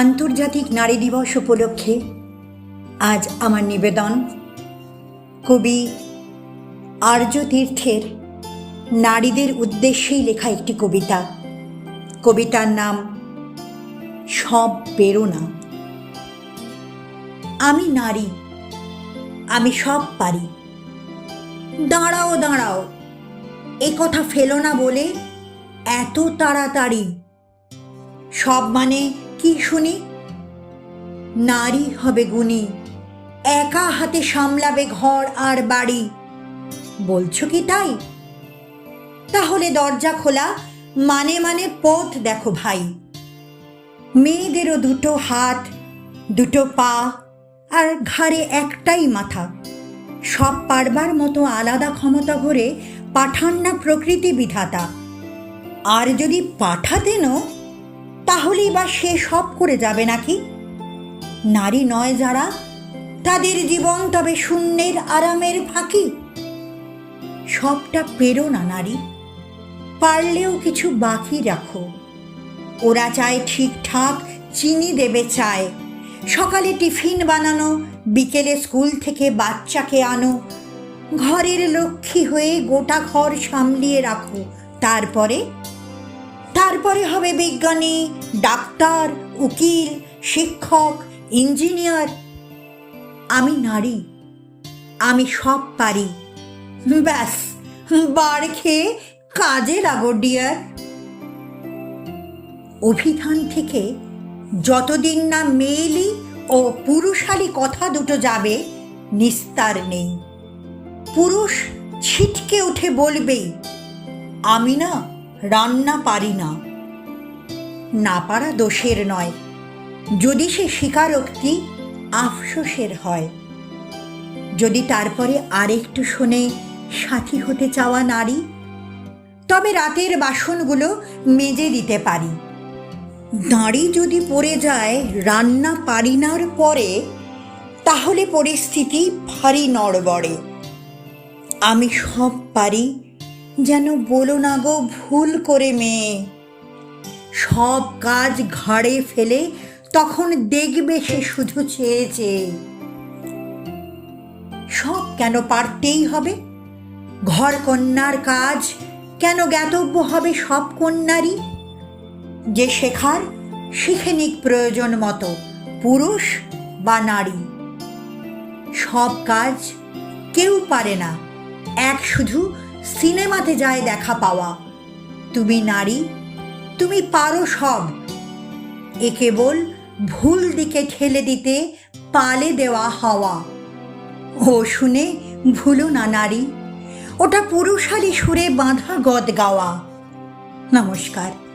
আন্তর্জাতিক নারী দিবস উপলক্ষে আজ আমার নিবেদন কবি আর্য তীর্থের নারীদের উদ্দেশ্যেই লেখা একটি কবিতা। কবিতার নাম সব প্রেরণা আমি নারী, আমি সব পারি। দাঁড়াও দাঁড়াও, এ কথা ফেলো না বলে এত তাড়াতাড়ি। সব মানে কি শুনি? নারী হবে গুণী, একা হাতে সামলাবে ঘর আর বাড়ি। বলছো কি তাই? তাহলে দরজা খোলা মানে মানে পথ দেখো ভাই। মেয়েদেরও দুটো হাত, দুটো পা আর ঘাড়ে একটাই মাথা। সব পারবার মতো আলাদা ক্ষমতা ভরে পাঠান না প্রকৃতি বিধাতা। আর যদি পাঠাতেনও তাহলেই বা সে সব করে যাবে নাকি? নারী নয় যারা, তাদের জীবন তবে শূন্যের আরামের ফাঁকি। সবটা পেরো না নারী, পারলেও কিছু বাকি রাখো। ওরা চায় ঠিকঠাক, চিনি দেবে চায়। সকালে টিফিন বানানো, বিকেলে স্কুল থেকে বাচ্চাকে আনো। ঘরের লক্ষ্মী হয়ে গোটা ঘর সামলিয়ে রাখো। তারপরে তারপরে হবে বিজ্ঞানী, ডাক্তার, উকিল, শিক্ষক, ইঞ্জিনিয়ার। আমি নারী, আমি সব পারি। ব্যাস, বার খেয়ে কাজে লাগো, ডিয়ার। অভিধান থেকে যতদিন না মেয়েলি ও পুরুষালি কথা দুটো যাবে, নিস্তার নেই। পুরুষ ছিটকে উঠে বলবেই, আমি না রান্না পারি না। না পারা দোষের নয়। যদি সে স্বীকারোক্তি, আফসোসের হয়। যদি তারপরে আরেকটু শুনে সাথী হতে চাওয়া নারী, তবে রাতের বাসনগুলো মেজে দিতে পারি। নারী যদি পড়ে যায় রান্না পারিনার পরে, তাহলে পরিস্থিতি ভারী নড়বড়ে। আমি সব পারি যেন বলো না গো ভুল করে মেয়ে। সব কাজ ঘাড়ে ফেলে তখন দেখবে সে শুধু চেয়ে চেয়ে। সব কেন পারতেই হবে? ঘর কন্যার কাজ কেন জ্ঞাতব্য হবে সব কন্যারই? যে শেখার, শিখে নিক প্রয়োজন মতো, পুরুষ বা নারী। সব কাজ কেউ পারে না, এক শুধু সিনেমাতে যায় দেখা পাওয়া। তুমি নারী, তুমি পারো সব। এ কেবল ভুল দিকে ঠেলে দিতে পালে দেওয়া হাওয়া। ও শুনে ভুলো না নারী, ওটা পুরুষালী সুরে বাঁধা গদ গাওয়া নমস্কার।